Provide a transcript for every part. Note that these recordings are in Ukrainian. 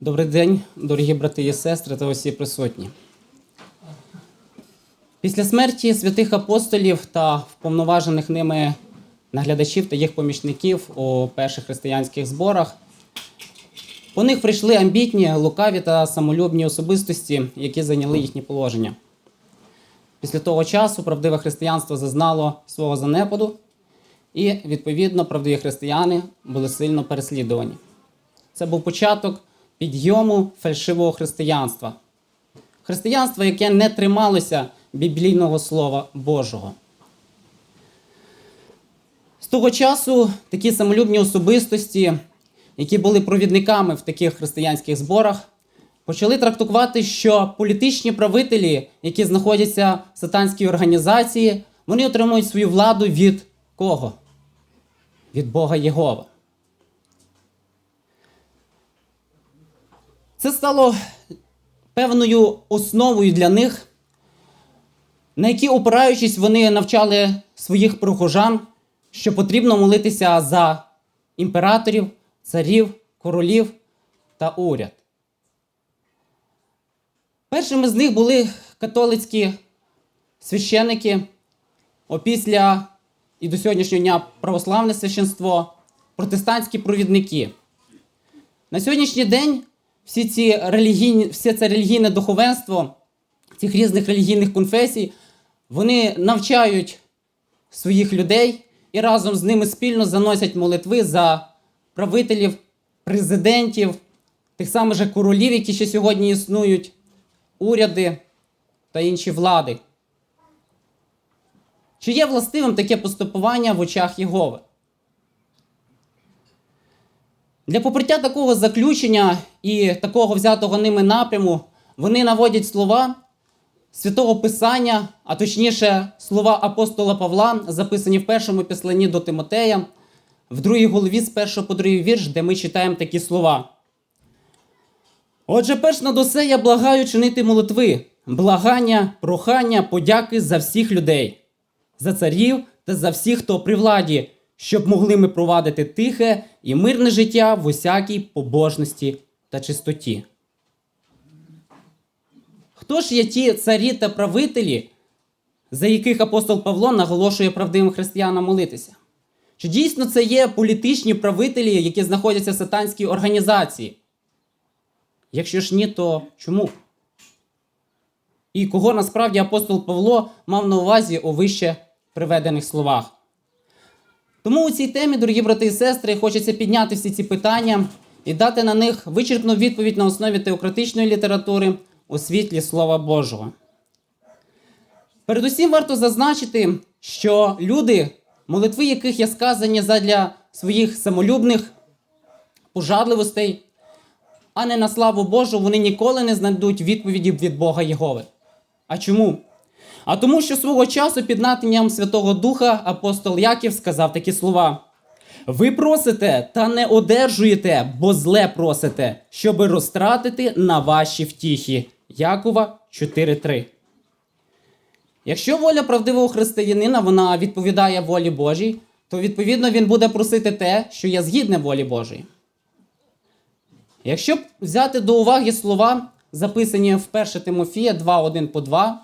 Добрий день, дорогі брати і сестри та усі присутні. Після смерті святих апостолів та вповноважених ними наглядачів та їх помічників у перших християнських зборах по них прийшли амбітні, лукаві та самолюбні особистості, які зайняли їхні положення. Після того часу правдиве християнство зазнало свого занепаду, і, відповідно, правдиві християни були сильно переслідувані. Це був початок підйому фальшивого християнства. Християнство, яке не трималося біблійного Слова Божого. З того часу такі самолюбні особистості, які були провідниками в таких християнських зборах, почали трактувати, що політичні правителі, які знаходяться в сатанській організації, вони отримують свою владу від кого? Від Бога Єгова. Це стало певною основою для них, на якій, опираючись, вони навчали своїх прихожан, що потрібно молитися за імператорів, царів, королів та уряд. Першими з них були католицькі священики, опісля і до сьогоднішнього дня православне священство, протестантські провідники. На сьогоднішній день всі ці релігійні, все це релігійне духовенство цих різних релігійних конфесій, вони навчають своїх людей і разом з ними спільно заносять молитви за правителів, президентів, тих самих же королів, які ще сьогодні існують, уряди та інші влади. Чи є властивим таке поступування в очах Єгови? Для поприття такого заключення і такого взятого ними напряму вони наводять слова святого Писання, а точніше слова апостола Павла, записані в першому післанні до Тимотея, в другій голові з першого по другий вірш, де ми читаємо такі слова. Отже, перш над усе я благаю чинити молитви, благання, прохання, подяки за всіх людей, за царів та за всіх, хто при владі, щоб могли ми провадити тихе і мирне життя в усякій побожності та чистоті. Хто ж є ті царі та правителі, за яких апостол Павло наголошує правдивим християнам молитися? Чи дійсно це є політичні правителі, які знаходяться в сатанській організації? Якщо ж ні, то чому? І кого насправді апостол Павло мав на увазі у вище приведених словах? Тому у цій темі, дорогі брати і сестри, хочеться підняти всі ці питання і дати на них вичерпну відповідь на основі теократичної літератури у світлі Слова Божого. Передусім варто зазначити, що люди, молитви яких є сказані задля своїх самолюбних пожадливостей, а не на славу Божу, вони ніколи не знайдуть відповіді від Бога Єгови. А чому? А тому, що свого часу під натненням Святого Духа апостол Яків сказав такі слова: Ви просите та не одержуєте, бо зле просите, щоби розтратити на ваші втіхи. Якова 4.3. Якщо воля правдивого християнина вона відповідає волі Божій, то відповідно він буде просити те, що є згідне волі Божої. Якщо взяти до уваги слова, записані в 1 Тимофія 2.1 по 2,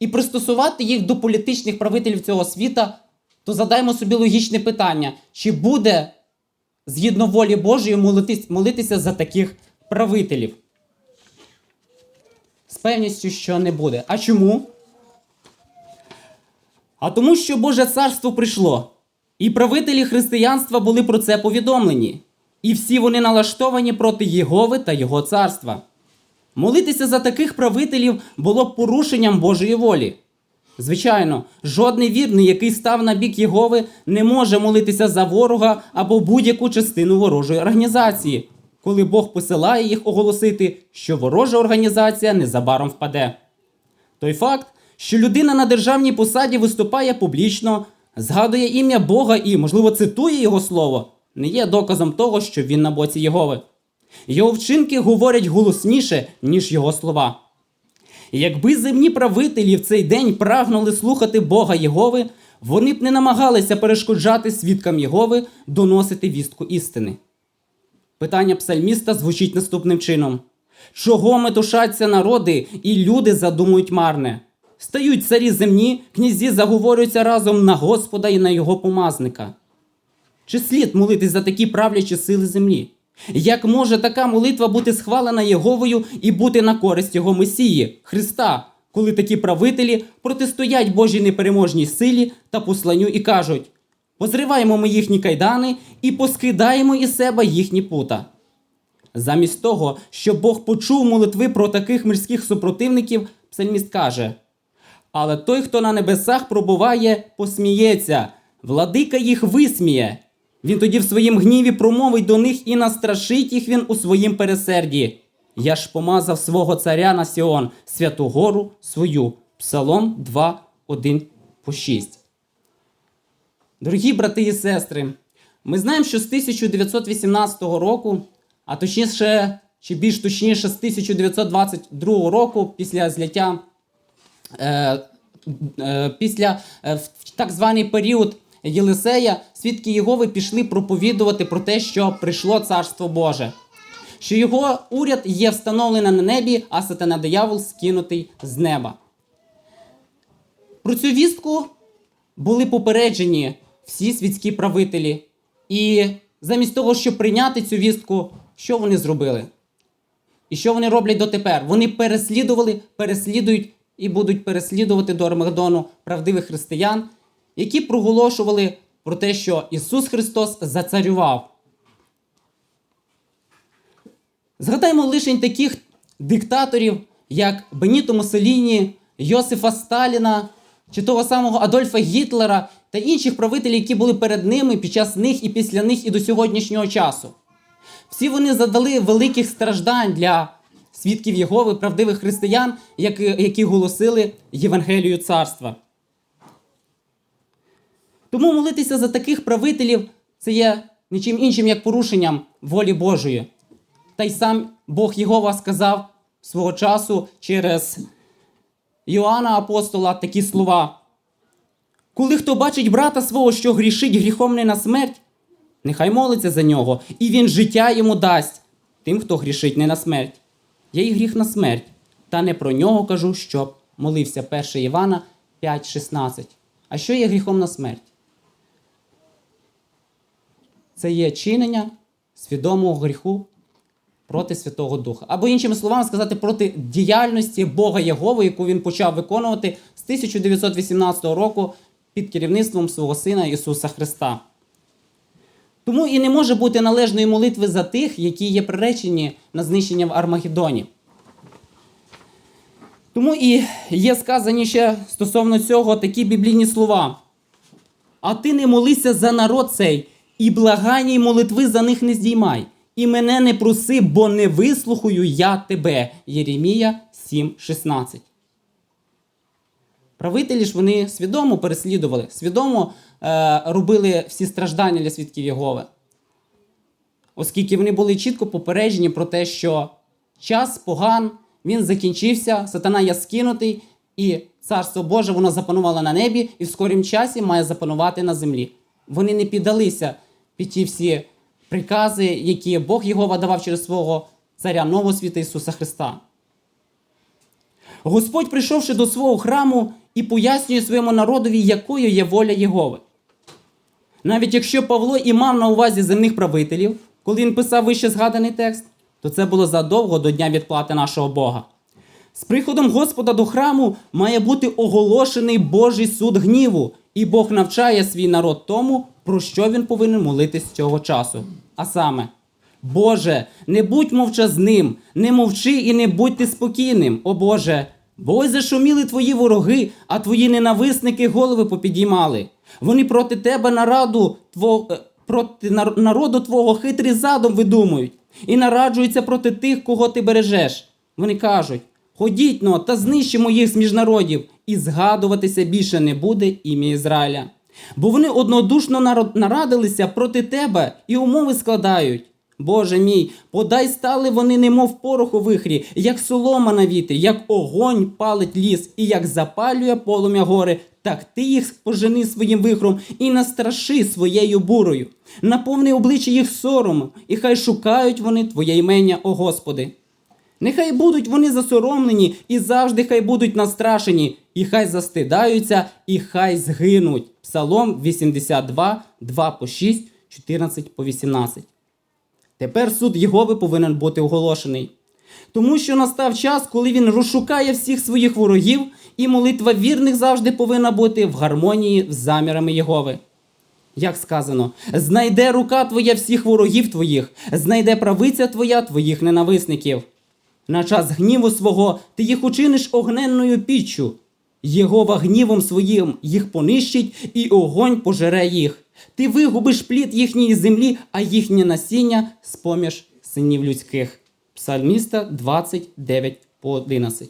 і пристосувати їх до політичних правителів цього світа, то задаймо собі логічне питання: чи буде згідно волі Божої молитися за таких правителів? З певністю, що не буде. А чому? А тому, що Боже царство прийшло, і правителі християнства були про це повідомлені, і всі вони налаштовані проти Єгови та Його царства. Молитися за таких правителів було б порушенням Божої волі. Звичайно, жодний вірний, який став на бік Єгови, не може молитися за ворога або будь-яку частину ворожої організації, коли Бог посилає їх оголосити, що ворожа організація незабаром впаде. Той факт, що людина на державній посаді виступає публічно, згадує ім'я Бога і, можливо, цитує його слово, не є доказом того, що він на боці Єгови. Його вчинки говорять голосніше, ніж його слова. Якби земні правителі в цей день прагнули слухати Бога Єгови, вони б не намагалися перешкоджати свідкам Єгови доносити вістку істини. Питання псальміста звучить наступним чином: Чого метушаться народи, і люди задумують марне? Стають царі земні, князі заговорюються разом на Господа і на його помазника. Чи слід молитись за такі правлячі сили землі? Як може така молитва бути схвалена Єговою і бути на користь його Месії, Христа, коли такі правителі протистоять Божій непереможній силі та посланню і кажуть: позриваємо ми їхні кайдани і поскидаємо із себе їхні пута. Замість того, щоб Бог почув молитви про таких мирських супротивників, псальміст каже: Але той, хто на небесах пробуває, посміється, владика їх висміє. Він тоді в своїм гніві промовить до них і настрашить їх він у своїм пересерді. Я ж помазав свого царя на Сіон, святу гору свою. Псалом 2, 1 по 6. Дорогі брати і сестри, ми знаємо, що з 1918 року, а точніше, чи більш точніше, з 1922 року, після зляття, е, е, після е, в так званий період Єлисея, свідки Єгови пішли проповідувати про те, що прийшло Царство Боже, що його уряд є встановлений на небі, а сатана диявол скинутий з неба. Про цю вістку були попереджені всі світські правителі. І замість того, щоб прийняти цю вістку, що вони зробили? І що вони роблять дотепер? Вони переслідували, переслідують і будуть переслідувати до Армагеддону правдивих християн, які проголошували про те, що Ісус Христос зацарював. Згадаймо лише таких диктаторів, як Беніто Муссоліні, Йосифа Сталіна, чи того самого Адольфа Гітлера та інших правителів, які були перед ними під час них і після них і до сьогоднішнього часу. Всі вони задали великих страждань для свідків Єгови, правдивих християн, які, які голосили Євангелію царства. Тому молитися за таких правителів це є нічим іншим, як порушенням волі Божої. Та й сам Бог Єгова сказав свого часу через Йоанна Апостола такі слова. Коли хто бачить брата свого, що грішить гріхом не на смерть, нехай молиться за нього, і він життя йому дасть тим, хто грішить не на смерть. Я й гріх на смерть, та не про нього кажу, щоб молився 1 Івана 5,16. А що є гріхом на смерть? Це є чинення свідомого гріху проти Святого Духа. Або, іншими словами, сказати, проти діяльності Бога Єгови, яку він почав виконувати з 1918 року під керівництвом свого Сина Ісуса Христа. Тому і не може бути належної молитви за тих, які є приречені на знищення в Армагеддоні. Тому і є сказані ще стосовно цього такі біблійні слова. А ти не молися за народ цей, і благання й молитви за них не здіймай. І мене не проси, бо не вислухаю я тебе. Єремія 7,16. Правителі ж вони свідомо переслідували, свідомо е, робили всі страждання для свідків Єгови. Оскільки вони були чітко попереджені про те, що час поган, він закінчився, сатана є скинутий, і царство Боже воно запанувало на небі і в скорім часі має запанувати на землі. Вони не піддалися під ті всі прикази, які Бог Єгова давав через свого царя Нового світа Ісуса Христа. Господь, прийшовши до свого храму, і пояснює своєму народові, якою є воля Єгови. Навіть якщо Павло і мав на увазі земних правителів, коли він писав вище згаданий текст, то це було задовго до дня відплати нашого Бога. З приходом Господа до храму має бути оголошений Божий суд гніву, і Бог навчає свій народ тому, про що він повинен молитись цього часу. А саме, Боже, не будь мовчазним, не мовчи і не будьте спокійним, о Боже. Бо ось зашуміли твої вороги, а твої ненависники голови попідіймали. Вони проти тебе нараду тво, е, проти народу твого хитрий задум видумують і нараджуються проти тих, кого ти бережеш. Вони кажуть: ходіть но та знищимо їх з міжнародів, і згадуватися більше не буде ім'я Ізраїля. Бо вони однодушно нарадилися проти тебе і умови складають. Боже мій, подай стали вони, немов порох у вихрі, як солома на вітрі, як огонь палить ліс, і як запалює полум'я гори, так ти їх пожени своїм вихром і настраши своєю бурою. Наповни обличчя їх соромом, і хай шукають вони Твоє імення, о Господи. Нехай будуть вони засоромлені і завжди хай будуть настрашені, і хай застидаються, і хай згинуть. Псалом 82, 2 по 6, 14 по 18. Тепер суд Єгови повинен бути оголошений. Тому що настав час, коли він розшукає всіх своїх ворогів, і молитва вірних завжди повинна бути в гармонії з замірами Єгови. Як сказано, знайде рука твоя всіх ворогів твоїх, знайде правиця твоя твоїх ненависників. На час гніву свого ти їх учиниш огненною піччю. Єгова гнівом своїм їх понищить, і огонь пожере їх. Ти вигубиш плід їхньої землі, а їхнє насіння споміж синів людських. Псальміста 29 по 11.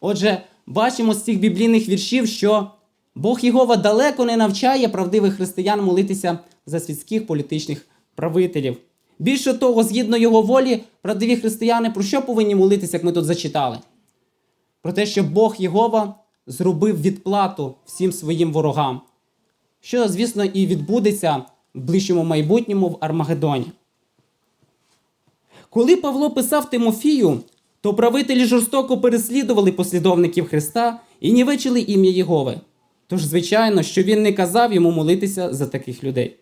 Отже, бачимо з цих біблійних віршів, що Бог Єгова далеко не навчає правдивих християн молитися за світських політичних правителів. Більше того, згідно його волі, правдиві християни про що повинні молитися, як ми тут зачитали? Про те, що Бог Єгова зробив відплату всім своїм ворогам, що, звісно, і відбудеться в ближчому майбутньому в Армагедоні. Коли Павло писав Тимофію, то правителі жорстоко переслідували послідовників Христа і нівечили ім'я Єгови. Тож, звичайно, що він не казав йому молитися за таких людей.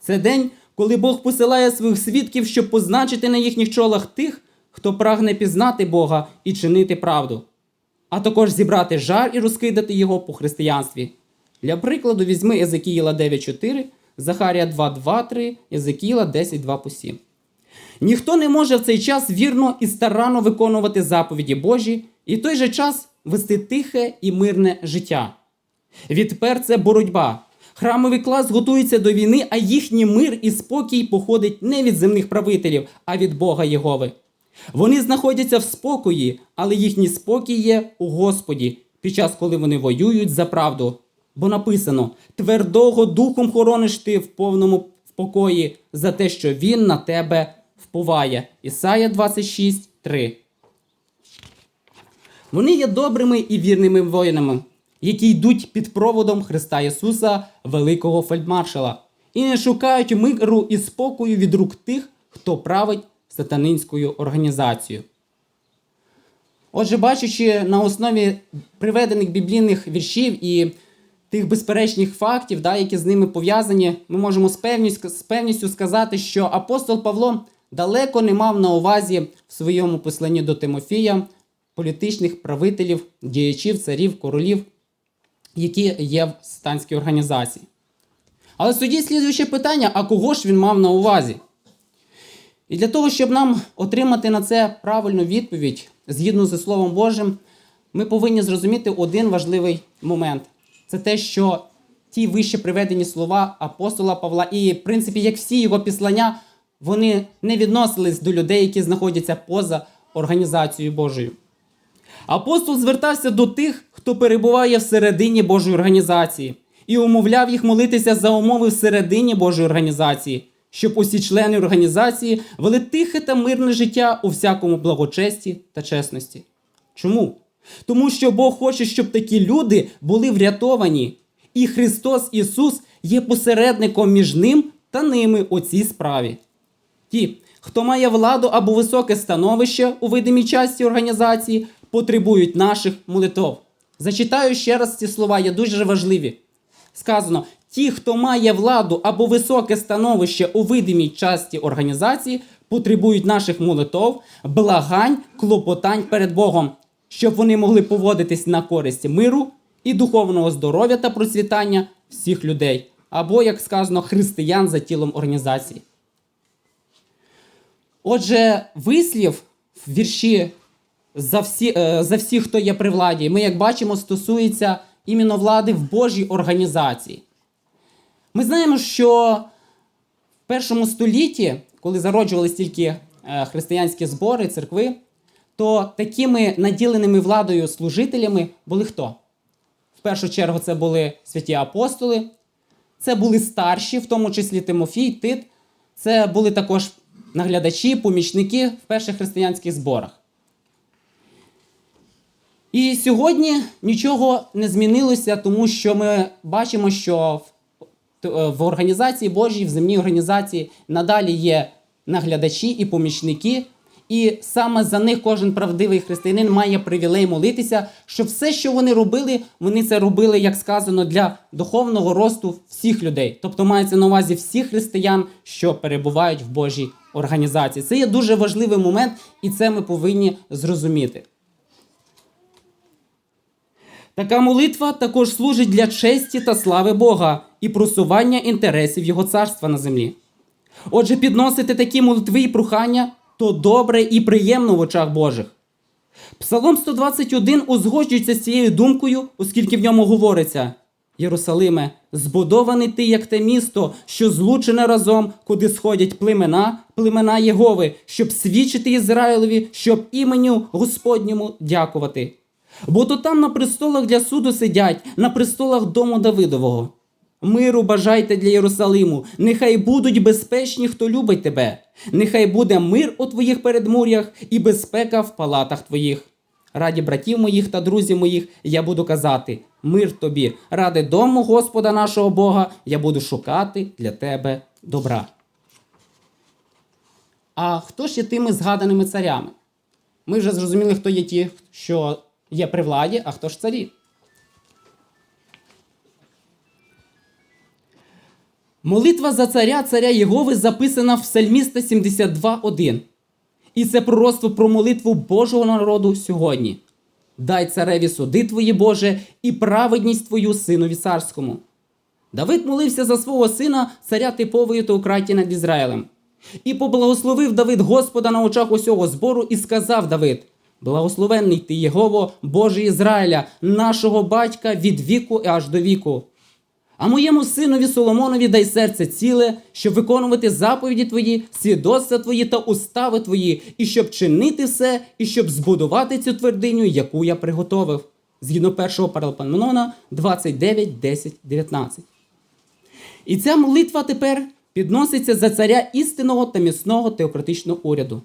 Це день, коли Бог посилає своїх свідків, щоб позначити на їхніх чолах тих, хто прагне пізнати Бога і чинити правду, а також зібрати жар і розкидати його по християнстві. Для прикладу, візьми Езекіїла 9.4, Захарія 2.2.3, Езекіїла 10.2 Ніхто не може в цей час вірно і старанно виконувати заповіді Божі і в той же час вести тихе і мирне життя. Відтепер це боротьба. Храмовий клас готується до війни, а їхній мир і спокій походить не від земних правителів, а від Бога Єгови. Вони знаходяться в спокої, але їхній спокій є у Господі під час, коли вони воюють за правду. Бо написано: твердого духом хорониш ти в повному покої за те, що він на тебе вповає. Ісая 26, 3. Вони є добрими і вірними воїнами, які йдуть під проводом Христа Ісуса, великого фельдмаршала, і не шукають миру і спокою від рук тих, хто править сатанинською організацією. Отже, бачачи на основі приведених біблійних віршів і тих безперечних фактів, да, які з ними пов'язані, ми можемо з певністю, з певністю сказати, що апостол Павло далеко не мав на увазі в своєму посланні до Тимофія політичних правителів, діячів, царів, королів, які є в станській організації. Але тоді слідуюче питання: а кого ж він мав на увазі? І для того, щоб нам отримати на це правильну відповідь згідно зі Словом Божим, ми повинні зрозуміти один важливий момент. Це те, що ті вище приведені слова апостола Павла, і, в принципі, як всі його післання, вони не відносились до людей, які знаходяться поза організацією Божою. Апостол звертався до тих, хто перебуває всередині Божої організації, і умовляв їх молитися за умови всередині Божої організації, щоб усі члени організації вели тихе та мирне життя у всякому благочесті та чесності. Чому? Тому що Бог хоче, щоб такі люди були врятовані, і Христос Ісус є посередником між ним та ними у цій справі. Ті, хто має владу або високе становище у видимій часті організації, потребують наших молитов. Зачитаю ще раз ці слова, є дуже важливі. Сказано: ті, хто має владу або високе становище у видимій часті організації, потребують наших молитов, благань, клопотань перед Богом, щоб вони могли поводитись на користь миру і духовного здоров'я та процвітання всіх людей, або, як сказано, християн за тілом організації. Отже, вислів в вірші за всі, е, за всіх, хто є при владі, ми, як бачимо, стосується іменно влади в Божій організації. Ми знаємо, що в першому столітті, коли зароджувалися тільки е, християнські збори, церкви, то такими наділеними владою служителями були хто? В першу чергу це були святі апостоли, це були старші, в тому числі Тимофій, Тит, це були також наглядачі, помічники в перших християнських зборах. І сьогодні нічого не змінилося, тому що ми бачимо, що в, в організації Божій, в земній організації надалі є наглядачі і помічники. І саме за них кожен правдивий християнин має привілей молитися, щоб все, що вони робили, вони це робили, як сказано, для духовного росту всіх людей. Тобто мається на увазі всіх християн, що перебувають в Божій організації. Це є дуже важливий момент, і це ми повинні зрозуміти. Така молитва також служить для честі та слави Бога і просування інтересів Його царства на землі. Отже, підносити такі молитви і прохання то добре і приємно в очах Божих. Псалом 121 узгоджується з цією думкою, оскільки в ньому говориться: Єрусалиме, збудований ти, як те місто, що злучене разом, куди сходять племена, племена Єгови, щоб свідчити Ізраїлові, щоб іменю Господньому дякувати. Бо то там на престолах для суду сидять, на престолах дому Давидового. Миру бажайте для Єрусалиму, нехай будуть безпечні, хто любить тебе. Нехай буде мир у твоїх передмур'ях і безпека в палатах твоїх. Раді братів моїх та друзів моїх я буду казати: мир тобі, ради дому Господа нашого Бога, я буду шукати для тебе добра. А хто ж є тими згаданими царями? Ми вже зрозуміли, хто є ті, що є при владі, а хто ж царі. Молитва за царя, царя Єгови записана в Псальміста 72.1. І це пророцтво про молитву Божого народу сьогодні. Дай цареві суди твої, Боже, і праведність твою синові царському. Давид молився за свого сина, царя типової теократії над Ізраїлем. І поблагословив Давид Господа на очах усього збору і сказав Давид: Благословенний ти Єгово, Боже Ізраїля, нашого батька від віку аж до віку. А моєму синові Соломонові дай серце ціле, щоб виконувати заповіді твої, свідоцтва твої та устави твої, і щоб чинити все, і щоб збудувати цю твердиню, яку я приготовив. Згідно першого Паралпанмонона 29, 10, 19. І ця молитва тепер підноситься за царя істинного та міцного теократичного уряду.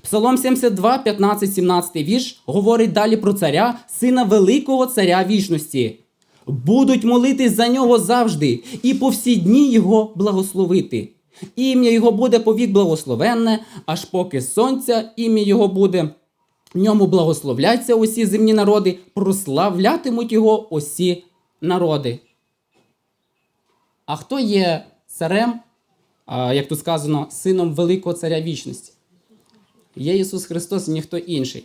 Псалом 72, 15, 17 вірш говорить далі про царя, сина великого царя вічності. Будуть молитись за нього завжди, і по всі дні його благословити. Ім'я його буде повік благословенне, аж поки сонця ім'я його буде. В ньому благословляться усі земні народи, прославлятимуть його усі народи. А хто є царем, як тут сказано, сином великого царя вічності? Є Ісус Христос і ніхто інший.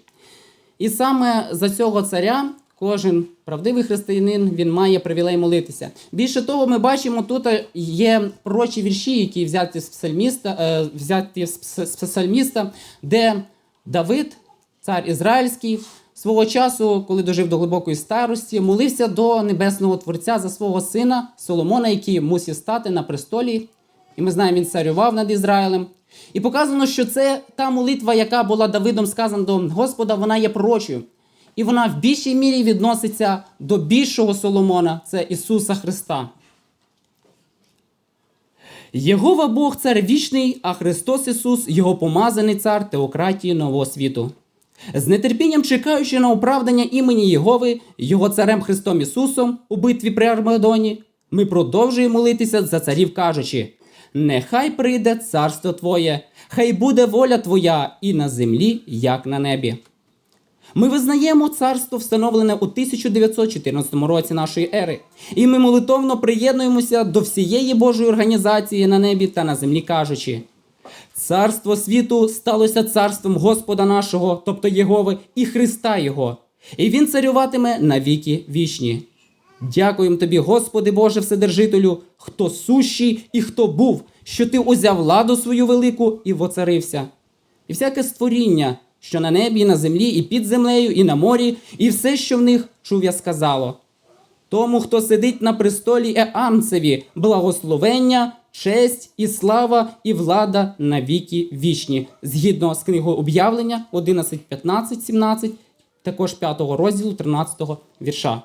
І саме за цього царя кожен правдивий християнин він має привілей молитися. Більше того, ми бачимо, тут є пророчі вірші, які взяті з псальміста, е, взяті з псальміста, де Давид, цар Ізраїльський, свого часу, коли дожив до глибокої старості, молився до небесного Творця за свого сина Соломона, який мусив стати на престолі. І ми знаємо, він царював над Ізраїлем. І показано, що це та молитва, яка була Давидом сказана до Господа, вона є пророчою. І вона в більшій мірі відноситься до більшого Соломона, це Ісуса Христа. Єгова Бог цар вічний, а Христос Ісус, Його помазаний цар теократії нового світу. З нетерпінням чекаючи на оправдання імені Єгови, Його царем Христом Ісусом у битві при Армагедоні, ми продовжуємо молитися за царів, кажучи: Нехай прийде царство Твоє, хай буде воля Твоя і на землі, як на небі. Ми визнаємо царство, встановлене у 1914 році нашої ери, і ми молитовно приєднуємося до всієї Божої організації на небі та на землі, кажучи: Царство світу сталося царством Господа нашого, тобто Єгови, і Христа Його, і Він царюватиме на віки вічні. Дякуємо тобі, Господи Боже Вседержителю, хто сущий і хто був, що ти узяв владу свою велику і воцарився. І всяке створіння, що на небі, і на землі, і під землею, і на морі, і все, що в них чув я сказало. Тому, хто сидить на престолі Еамцеві, благословення, честь і слава, і влада на віки вічні, згідно з книгою об'явлення 11, 15, 17, також 5 розділу 13 вірша.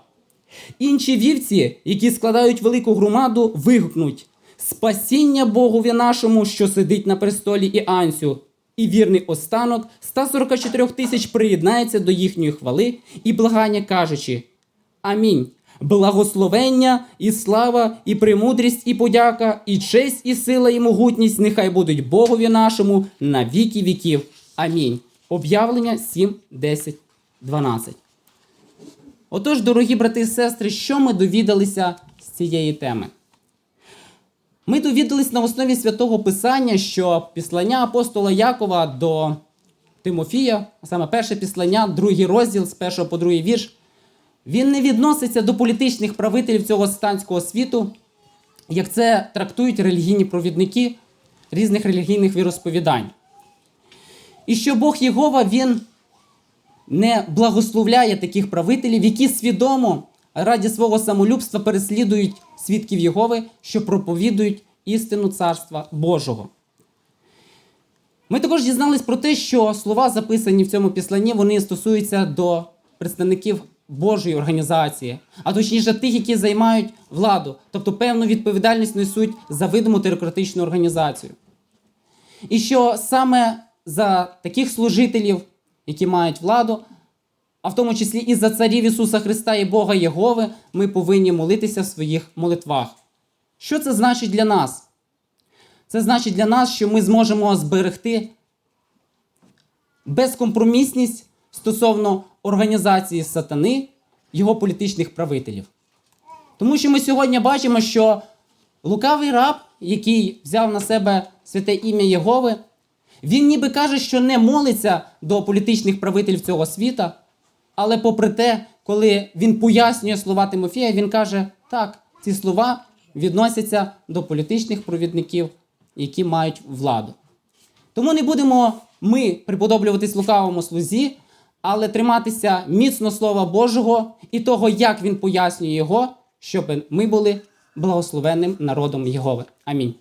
Інші вівці, які складають велику громаду, вигукнуть: спасіння Богові нашому, що сидить на престолі і Ансю, і вірний останок 144 тисяч приєднається до їхньої хвали і благання, кажучи: Амінь. Благословення і слава, і премудрість, і подяка, і честь, і сила, і могутність нехай будуть Богові нашому на віки віків. Амінь. Об'явлення 7, 10, 12. Отож, дорогі брати і сестри, що ми довідалися з цієї теми? Ми довідались на основі святого Писання, що післання апостола Якова до Тимофія, а саме перше післання, другий розділ з першого по другий вірш, він не відноситься до політичних правителів цього станського світу, як це трактують релігійні провідники різних релігійних віросповідань. І що Бог Єгова, він не благословляє таких правителів, які свідомо раді свого самолюбства переслідують свідків Єгови, що проповідують істину Царства Божого. Ми також дізнались про те, що слова, записані в цьому післанні, вони стосуються до представників Божої організації, а точніше тих, які займають владу, тобто певну відповідальність несуть за видиму теократичну організацію. І що саме за таких служителів, які мають владу, а в тому числі і за царів Ісуса Христа і Бога Єгови, ми повинні молитися в своїх молитвах. Що це значить для нас? Це значить для нас, що ми зможемо зберегти безкомпромісність стосовно організації сатани, його політичних правителів. Тому що ми сьогодні бачимо, що лукавий раб, який взяв на себе святе ім'я Єгови, він ніби каже, що не молиться до політичних правителів цього світа, але попри те, коли він пояснює слова Тимофія, він каже, так, ці слова відносяться до політичних провідників, які мають владу. Тому не будемо ми приподоблюватись лукавому слузі, але триматися міцно Слова Божого і того, як він пояснює його, щоб ми були благословенним народом Єгови. Амінь.